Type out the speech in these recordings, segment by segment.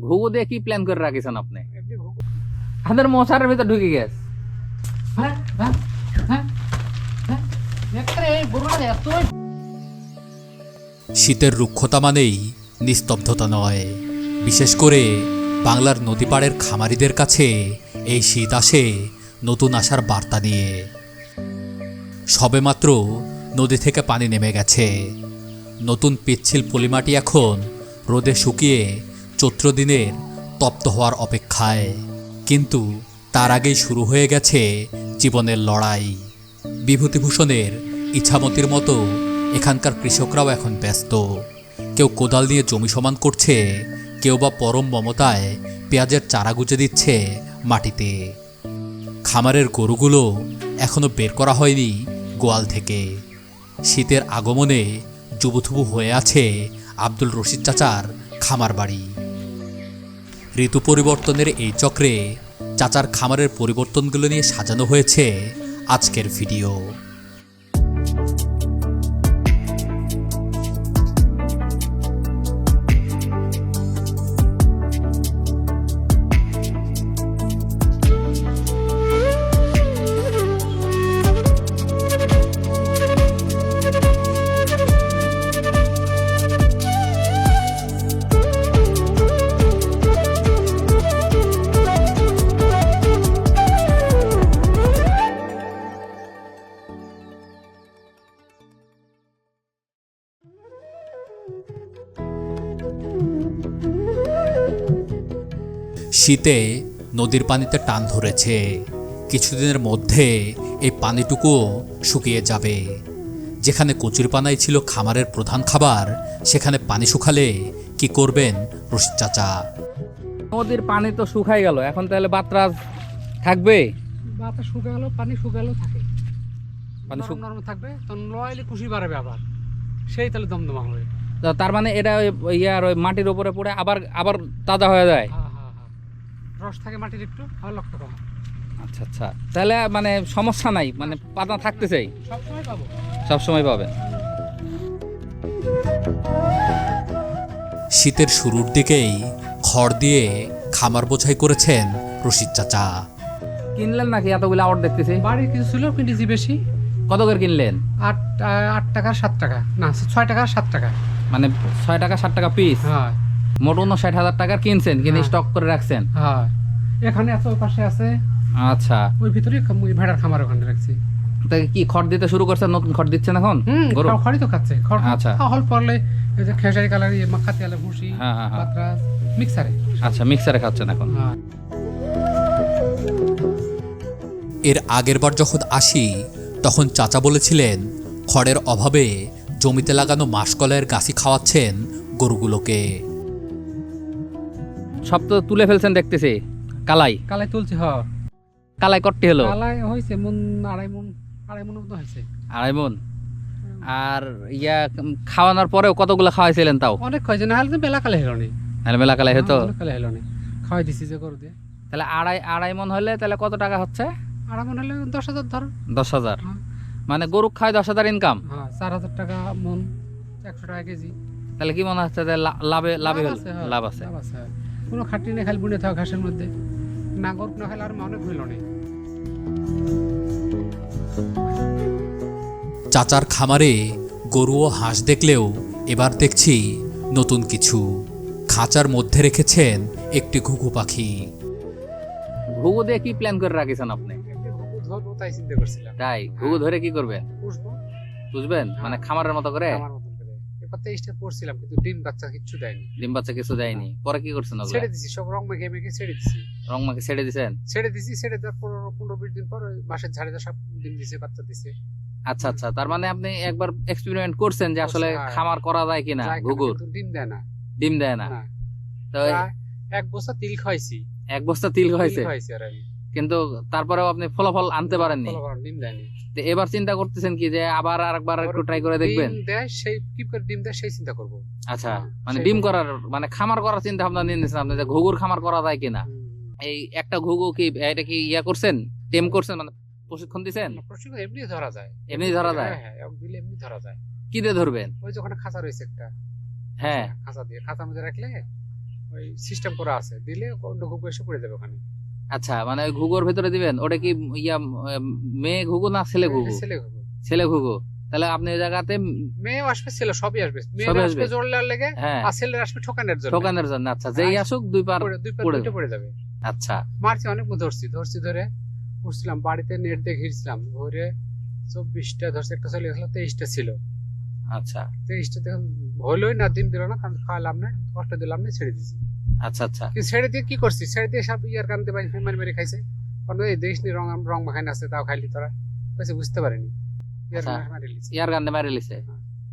ঘুঘু দিয়ে কি প্ল্যান করে রাখিছেন আপনি? আমাদের মশারের ভিতর ঢুকে গেছে। হ্যাঁ হ্যাঁ হ্যাঁ শীতের রুক্ষতা মানেই নিস্তব্ধতা নয়। বিশেষ করে বাংলার নদীপাড়ের খামারিদের কাছে এই শীত আসে নতুন আসার বার্তা নিয়ে। সবেমাত্র নদী থেকে পানি নেমে গেছে। নতুন পিচ্ছিল পলিমাটি এখন রোদে শুকিয়ে চৈত্র দিনের তপ্ত হওয়ার অপেক্ষায়। কিন্তু তার আগেই শুরু হয়ে গেছে জীবনের লড়াই। বিভূতিভূষণের ইচ্ছামতির মতো এখানকার কৃষকরাও এখন ব্যস্ত। কেউ কোদাল নিয়ে জমি সমান করছে, কেউ বা পরম মমতায় পেঁয়াজের চারা গুজে দিচ্ছে মাটিতে। খামারের গরুগুলো এখনও বের করা হয়নি গোয়াল থেকে। শীতের আগমনে জুবুথুবু হয়ে আছে আব্দুল রশিদ চাচার খামার বাড়ি। ঋতু পরিবর্তনের এই চক্রে চাচার খামারের পরিবর্তনগুলো নিয়ে সাজানো হয়েছে আজকের ভিডিও। শীতে নদীর পানিতে টান ধরেছে। কিছুদিনের মধ্যে এই পানিটুকুও শুকিয়ে যাবে। যেখানে কচুরিপানাই ছিল খামারের প্রধান খাবার সেখানে পানি শুকালে কি করবেন রশিদ চাচা? নদীর পানি তো শুকাই গেল এখন তাহলে বাতরাজ থাকবে? বাতাস শুকালো পানি শুকালো থাকে। পানি নরম শুক নরম থাকবে তখন লয়লে খুশি বাড়াবে আবার। সেই তাহলে দমদমা হবে তার মানে এটা ওই ইয়ার ওই মাটির উপরে পড়ে আবার আবার তাজা হয়ে যায়? হ্যাঁ। রস থাকে মাটির একটু আবার লক্ষ্য কম আচ্ছা আচ্ছা। তাহলে মানে সমস্যা নাই মানে পাতা থাকতে চাই? সবসময় পাবো। সব সময় পাবেন শীতের শুরুর দিকেই খড় দিয়ে খামার বোঝাই করেছেন রশিদ চাচা। কিনলেন নাকি এতগুলো আউট দেখতেছি বাড়ির কিছু ছিল কিনেছি বেশি। কত করে কিনলেন? আট আট টাকা সাত টাকা। না ছয় টাকা সাত টাকা। মানে ছয় টাকা সাত টাকা পিস হ্যাঁ। মোট ষাট হাজার টাকার কিনছেন কিনে হ্যাঁ। স্টক করে রাখছেন। হ্যাঁ। এখানে আছে ওই পাশে আছে। আচ্ছা। ওই ভিতরে ওই ভেড়ার খামার ওখানে রাখছি। তা কি খড় দিতে শুরু করছেন নতুন খড় দিচ্ছেন এখন? হুম গরু? খড়ই তো খাচ্ছে। খড় আচ্ছা। হল পড়লে এই যে খেসারি কালার মাখাতি আলে ভুসি হ্যাঁ, হ্যাঁ। পাতরাস মিক্সারে। আচ্ছা মিক্সারে খাচ্ছেন এখন। হ্যাঁ। এর আগের বার যখন আসি তখন চাচা বলেছিলেন খড়ের অভাবে জমিতে লাগানো মাসকলাইয়ের গাছি খাওয়াচ্ছেন গরুগুলোকে। সব তো তুলে ফেলছেন দেখতেছি। কালাই। কালাই তুলছি হ। কালাই কটটি হলো? কালাই হয়েছে মন আড়াই মন আড়াই মন মতো হয়েছে আড়াই মন? আর ইয়া খাওয়ানোর পরেও কতগুলো খাওয়াইছিলেন তাও? অনেক খাইছে না হলে তো বেলা কালে হেলো নি। তাহলে মেলা কালাই হতো অনেক কালে হেলো নি। খাওয়াই দিছি যে গরু দিয়ে তাহলে আড়াই আড়াই মন হলে তাহলে কত টাকা হচ্ছে? আড়াই মন হলে দশ হাজার ধর। দশ হাজার? হ্যাঁ। মানে গরু খায় দশ হাজার ইনকাম হ্যাঁ চার হাজার টাকা মন একশো টাকা কেজি। তাহলে কি মনে হচ্ছে লাভে লাভে হল আছে, হ্যাঁ, লাভ আছে? লাভ আছে হ্যাঁ। কোনো খাটনি নেই খালি বুনে থাকা ঘাসের মধ্যে। না গরু না খেলে আর অনেক হইল নেই চাচার খামারে গরু ও হাঁস দেখলেও এবার দেখছি নতুন কিছু। খাঁচার মধ্যে রেখেছেন একটি ঘুঘু পাখি। ঘুঘু দিয়ে কি প্ল্যান করে রাখিছেন আপনি? ঘুঘু তাই চিন্তা করছিলাম। তাই? ঘুঘু ধরে কি করবেন? পুষবো। বুঝবেন মানে খামারের মতো করে? এবার তেইশটা পড়ছিলাম কিন্তু ডিম বাচ্চা কিচ্ছু দেয়নি। ডিম বাচ্চা কিছু দেয়নি। পরে কি করছেন ছেড়ে দিছি সব রং মেখে মেখে ছেড়ে দিছি। রং মাকে ছেড়ে দিছেন? ছেড়ে দিছি ছেড়ে দেওয়ার পনেরো পনেরো বিশ দিন পর বাসের ঝাড়ে সব ডিম দিছে বাচ্চা দিছে। আচ্ছা আচ্ছা তার মানে আপনি একবার এক্সপেরিমেন্ট করছেন যে আসলে হ্যাঁ। খামার করা যায় কিনা ঘুঘুর? ডিম দেয় না। ডিম দেয় না। তো এক বস্তা তিল খাইছি। এক বস্তা তিল তিল খাইছি আর আমি। কিন্তু তারপরেও আপনি ফলাফল আনতে পারেননি। ডিম দেয়নি। তো এবার চিন্তা করতেছেন কি যে আবার আরেকবার একটু ট্রাই করে দেখবেন? ডিম দেয় সেই কি করে ডিম দেয় সেই চিন্তা করব। আচ্ছা হ্যাঁ, মানে ডিম করার মানে খামার করার চিন্তা ভাবনা নিয়ে নিয়েছেন আপনি যে ঘুঘুর খামার করা যায় কিনা? এই একটা ঘুঘু কি এটা কি ইয়া করছেন? টেম করছেন মানে প্রশিক্ষণ দিছেন? প্রশিক্ষণ এমনি ধরা যায়। এমনি ধরা যায়? হ্যাঁ হ্যাঁ দিলে এমনি ধরা যায়। কি দিয়ে ধরবেন? ওই যে ওখানে খাঁচা রয়েছে একটা। হ্যাঁ। খাঁচা দিয়ে খাঁচার মধ্যে রাখলে ওই সিস্টেম করা আছে। দিলে অন্য ঘুঘু এসে পড়ে যাবে ওখানে। আচ্ছা মানে ঘুঘুর ভিতরে দিবেন? ওটা কি ইয়া মেয়ে ঘুঘু না ছেলে ঘুঘু? ছেলে ঘুঘু। ছেলে ঘুঘু। তাহলে আপনি ওই জায়গাতে মেয়েও আসবে ছেলে সবই আসবে। মেয়ে আসবে আসবে। জোরলার লেগে হ্যাঁ। আর ছেলের আসবে ঠকানোর জন্য। ঠকানোর জন্য আচ্ছা যেই আচ্ছা। আসুক দুই পার দুই পা পড়ে পড়ে যাবে। আচ্ছা। মারছি অনেক ধরছি ধরছি ধরে উঠছিলাম বাড়িতে নেট দিয়ে ঘিরছিলাম। ঘুরে চব্বিশটা ধরছি একটা চলে গেছিল তেইশটা ছিল। আচ্ছা। তেইশটা দেখুন হলোই না দিন দিল না কারণ খাওয়ালাম না কষ্ট দিলাম না ছেড়ে দিছি। আচ্ছা আচ্ছা। ছেড়ে দিয়ে কি করছি ছেড়ে দিয়ে সব ইয়ার কানতে পারি মেরে মেরে খাইছে। কারণ এই দেশ নি রং রং মাখাই আছে তাও খাইলি তোরা। কইছে বুঝতে পারিনি। ইয়ার আচ্ছা। মার- লিছি। হ্যাঁ।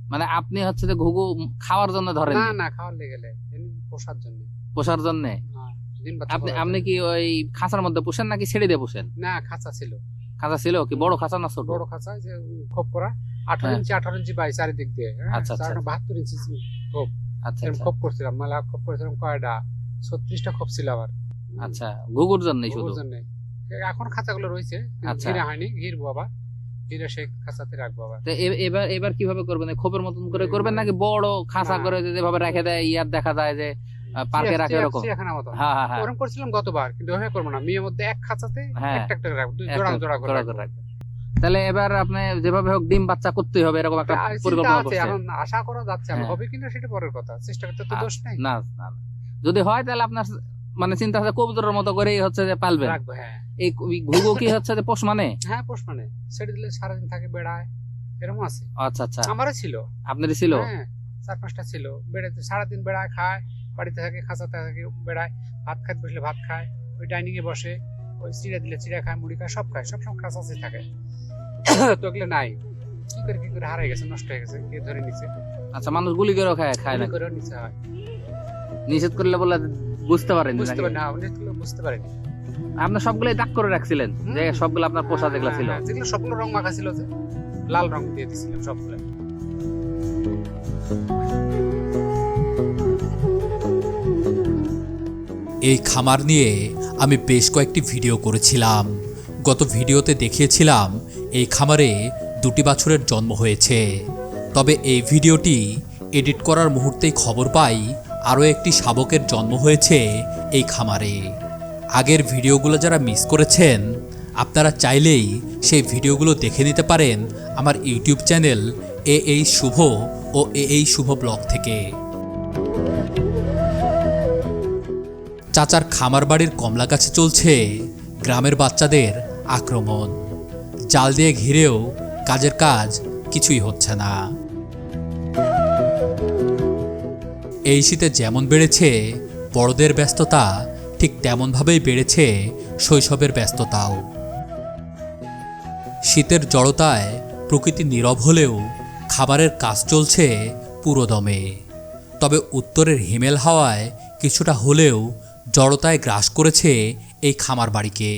মানে আপনি হচ্ছে যে ঘুঘু খাওয়ার জন্য ধরেন না না খাওয়ার লেগে গেলে পোষার জন্য। পোষার জন্য? আপনি আপনি কি ওই খাঁচার মধ্যে পোষেন নাকি ছেড়ে দিয়ে পোষেন? না খাঁচা ছিল। খাঁচা ছিল কি? বড় খাঁচা না ছোট? বড় খাঁচা যে খোপ করা। আঠারো হ্যাঁ। ইঞ্চি আঠারো ইঞ্চি বাই চারিদিক দিয়ে হ্যাঁ, আচ্ছা, আচ্ছা। বাহাত্তর ইঞ্চি এরকম আচ্ছা খোপ করছিলাম মেলা খোপ করেছিলাম কয়টা? ছত্রিশটা খোপ ছিল আবার। আচ্ছা ঘুঘুর জন্যই শুধু? এখন খাঁচাগুলো রয়েছে আচ্ছা। ঘিরে হয়নি ঘিরবো আবার। ঘিরে সেই খাঁচাতে রাখব আবার। এবার এবার কীভাবে করবেন? খোপের মতন করে করবেন নাকি বড় খাঁচা করে যেভাবে রেখে দেয় ইয়ার দেখা যায় যে পার্কে রাখে এরকম? হ্যাঁ হ্যাঁ হ্যাঁ। ওরকম করছিলাম গতবার কিন্তু করব না। মেয়ের মধ্যে এক খাঁচাতে হ্যাঁ। একটা একটা রাখব দুই জোড়া জোড়া করে রাখব। তাহলে এবার আপনি যেভাবে হোক ডিম বাচ্চা করতেই হবে এরকম একটা পরিকল্পনা আছে, করছেন এখন আশা করা যাচ্ছে আমি হ্যাঁ। হবে কিনা সেটা পরের কথা চেষ্টা করতে তো দোষ নেই। না না। যদি হয় তাহলে আপনার মানে চিন্তা আছে কবুতরের মতো করেই হচ্ছে যে পালবেন। রাখব হ্যাঁ। এই এই ঘুঘু কি হচ্ছে যে পোষ মানে? হ্যাঁ পোষ মানে। ছেড়ে দিলে সারাদিন থাকে বেড়ায় এরকম আছে। আচ্ছা আচ্ছা। আমারও ছিল। আপনারই ছিল? হ্যাঁ চার পাঁচটা ছিল। বেড়াতে সারাদিন বেড়ায় খায় বাড়িতে থাকে খাঁচাতে থাকে বেড়ায় ভাত খাইতে বসলে ভাত খায় ওই ডাইনিং এ বসে ওই চিড়া দিলে চিড়া খায় মুড়ি খায় সব খায় সব সময় খাঁচাতে থাকে। তো এগুলো নাই। কি করে কি করে হারাই গেছে নষ্ট হয়ে গেছে কে ধরে নিচে আচ্ছা মানুষ গুলি করেও খায় খায় না। করে নিচে হয়। নিষেধ করলে বলে বুঝতে পারেন বুঝতে না এগুলো বুঝতে পারেনি। আপনার সবগুলোই দাগ করে রাখছিলেন যে। সবগুলো আপনার পোষা যেগুলো ছিল। হ্যাঁ, হ্যাঁ, যেগুলো সবগুলো রং মাখা ছিল যে লাল রং দিয়ে দিছিলাম সবগুলো। এই খামার নিয়ে আমি বেশ কয়েকটি ভিডিও করেছিলাম। গত ভিডিওতে দেখিয়েছিলাম এই খামারে দুটি বাছুরের জন্ম হয়েছে। তবে এই ভিডিওটি এডিট করার মুহূর্তেই খবর পাই আরও একটি শাবকের জন্ম হয়েছে এই খামারে। আগের ভিডিওগুলো যারা মিস করেছেন, আপনারা চাইলেই সেই ভিডিওগুলো দেখে নিতে পারেন আমার ইউটিউব চ্যানেল এ এই শুভ ও এ এই শুভ ব্লগ থেকে। চাচার খামার বাড়ির কমলা গাছে চলছে গ্রামের বাচ্চাদের আক্রমণ। জাল দিয়ে ঘিরেও কাজের কাজ কিছুই হচ্ছে না। এই শীতে যেমন বেড়েছে, বড়দের ব্যস্ততা ঠিক তেমনভাবেই বেড়েছে শৈশবের ব্যস্ততাও। শীতের জড়তায় প্রকৃতি নীরব হলেও খাবারের কাজ চলছে পুরোদমে। তবে উত্তরের হিমেল হাওয়ায় কিছুটা হলেও জড়তায় গ্রাস করেছে এই খামার বাড়িকে